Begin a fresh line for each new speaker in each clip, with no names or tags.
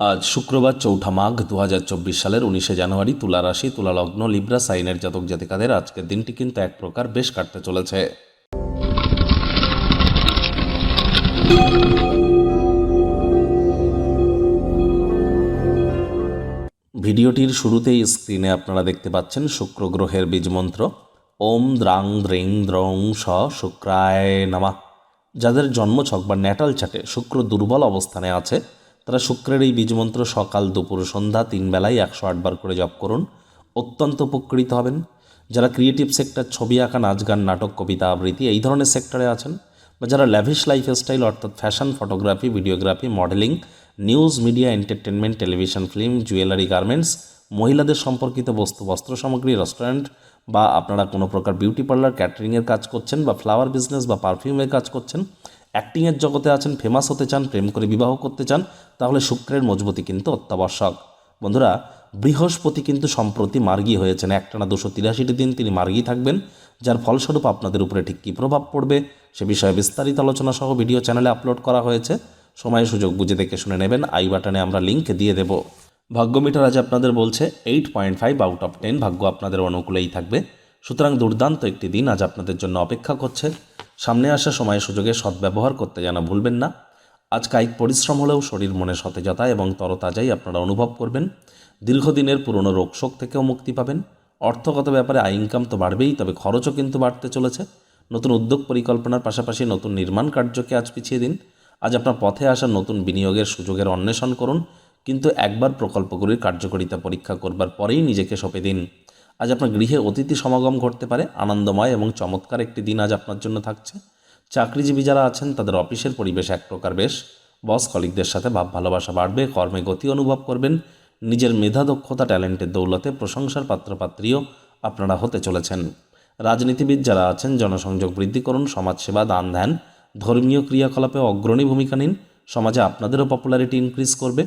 আজ শুক্রবার চৌঠা মাঘ দু হাজার চব্বিশ সালের উনিশে জানুয়ারি তুলা রাশি, তুলা লগ্ন, লিব্রা, সাইনের জাতক জাতিকাদের আজকের দিনটি কিন্তু এক প্রকার বেশ কাটতে চলেছে। ভিডিওটির শুরুতেই স্ক্রিনে আপনারা দেখতে পাচ্ছেন শুক্র গ্রহের বীজমন্ত্র ওম দ্রাং দ্রিং দ্রং স শুক্রায় নামা। যাদের জন্মছক বা ন্যাটাল চাটে, শুক্র দুর্বল অবস্থানে আছে তারা শুক্রের এই বীজমন্ত্র সকাল দুপুর সন্ধ্যা তিন বেলায় একশো আটবার করে জপ করুন। অত্যন্ত উপকৃত হবেন। যারা ক্রিয়েটিভ সেক্টর ছবি আঁকা, নাচ গান, নাটক, কবিতা, আবৃত্তি এই ধরনের সেক্টরে আছেন বা যারা ল্যাভিশ লাইফস্টাইল অর্থাৎ fashion photography videography modelling news media entertainment television film jewellery garments মহিলাদের সম্পর্কিত বস্তু বস্ত্র সামগ্রী রেস্টুরেন্ট বা আপনারা কোনো প্রকার বিউটি পার্লার ক্যাটারিংয়ের কাজ করছেন বা ফ্লাওয়ার বিজনেস বা পারফিউমের কাজ করছেন অ্যাক্টিংয়ের জগতে আছেন ফেমাস হতে চান, প্রেম করে বিবাহ করতে চান, তাহলে শুক্রের মজবুতি কিন্তু অত্যাবশ্যক। বন্ধুরা, বৃহস্পতি কিন্তু সম্প্রতি মার্গী হয়েছেন। একটানা দুশো তিরাশিটি দিন তিনি মার্গী থাকবেন, যার ফলস্বরূপ আপনাদের উপরে ঠিক কী প্রভাব পড়বে, সে বিষয়ে বিস্তারিত আলোচনা সহ ভিডিও চ্যানেলে আপলোড করা হয়েছে। সময় সুযোগ বুঝে দেখে শুনে নেবেন। আই বাটনে আমরা লিঙ্ক দিয়ে দেব। ভাগ্য মিটার আজ আপনাদের বলছে eight point five out of ten ভাগ্য আপনাদের অনুকূলেই থাকবে। সুতরাং দুর্দান্ত একটি দিন আজ আপনাদের জন্য অপেক্ষা করছে। সামনে আসা সময় সুযোগে সদ্ব্যবহার করতে যেন ভুলবেন না। আজ কায়িক পরিশ্রম হলেও শরীর মনে সতেজতা এবং তরতাজাই আপনারা অনুভব করবেন। দীর্ঘদিনের পুরনো রোগশোক থেকেও মুক্তি পাবেন। অর্থগত ব্যাপারে আয় ইনকাম তো বাড়বেই, তবে খরচও কিন্তু বাড়তে চলেছে। নতুন উদ্যোগ পরিকল্পনার পাশাপাশি নতুন নির্মাণ কার্যকে আজ পিছিয়ে দিন। আজ আপনার পথে আসা নতুন বিনিয়োগের সুযোগের অন্বেষণ করুন। কিন্তু একবার প্রকল্পগুলির কার্যকারিতা পরীক্ষা করবার পরেই নিজেকে সঁপে দিন। আজ আপনার গৃহে অতিথি সমাগম ঘটতে পারে। আনন্দময় এবং চমৎকার একটি দিন আজ আপনার জন্য থাকছে। চাকরিজীবী যারা আছেন, তাদের অফিসের পরিবেশ এক প্রকার বেশ। বস কলিকদের সাথে ভাব ভালোবাসা বাড়বে, কর্মে গতি অনুভব করবেন। নিজের মেধা, দক্ষতা, ট্যালেন্টের দৌলতে প্রশংসার পাত্রপাত্রীও আপনারা হতে চলেছেন। রাজনীতিবিদ যারা আছেন, জনসংযোগ বৃদ্ধি করুন, সমাজসেবা দান ধ্যান ধর্মীয় ক্রিয়াকলাপে অগ্রণী ভূমিকা নিন। সমাজে আপনাদেরও পপুলারিটি ইনক্রিজ করবে।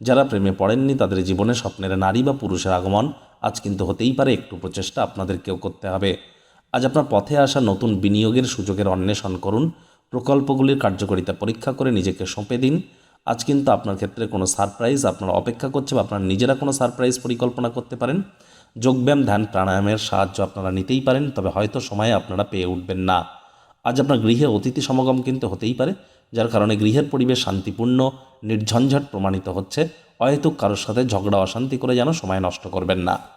যারা প্রেমে পড়েননি তাদের জীবনে স্বপ্নের নারী বা পুরুষের আগমন আজ কিন্তু হতেই পারে একটু প্রচেষ্টা আপনাদেরকেও করতে হবে। আজ আপনার পথে আসা নতুন বিনিয়োগের সুযোগের অন্বেষণ করুন, প্রকল্পগুলির কার্যকারিতা পরীক্ষা করে নিজেকে সঁপে দিন। আজ কিন্তু আপনার ক্ষেত্রে কোনো সারপ্রাইজ আপনার অপেক্ষা করছে বা আপনার নিজেরা কোনো সারপ্রাইজ পরিকল্পনা করতে পারেন। যোগব্যায়াম, ধ্যান, প্রাণায়ামের সাহায্য আপনারা নিতেই পারেন, তবে হয়তো সময়ে আপনারা পেয়ে উঠবেন না। আজ আপনার গৃহে অতিথি সমাগম কিন্তু হতেই পারে। যার কারণে গৃহের পরিবেশ শান্তিপূর্ণ, নির্ঝঞ্ঝট প্রমাণিত হচ্ছে। অহেতুক কারোর সাথে ঝগড়া, অশান্তি করে যেন সময় নষ্ট করবেন না।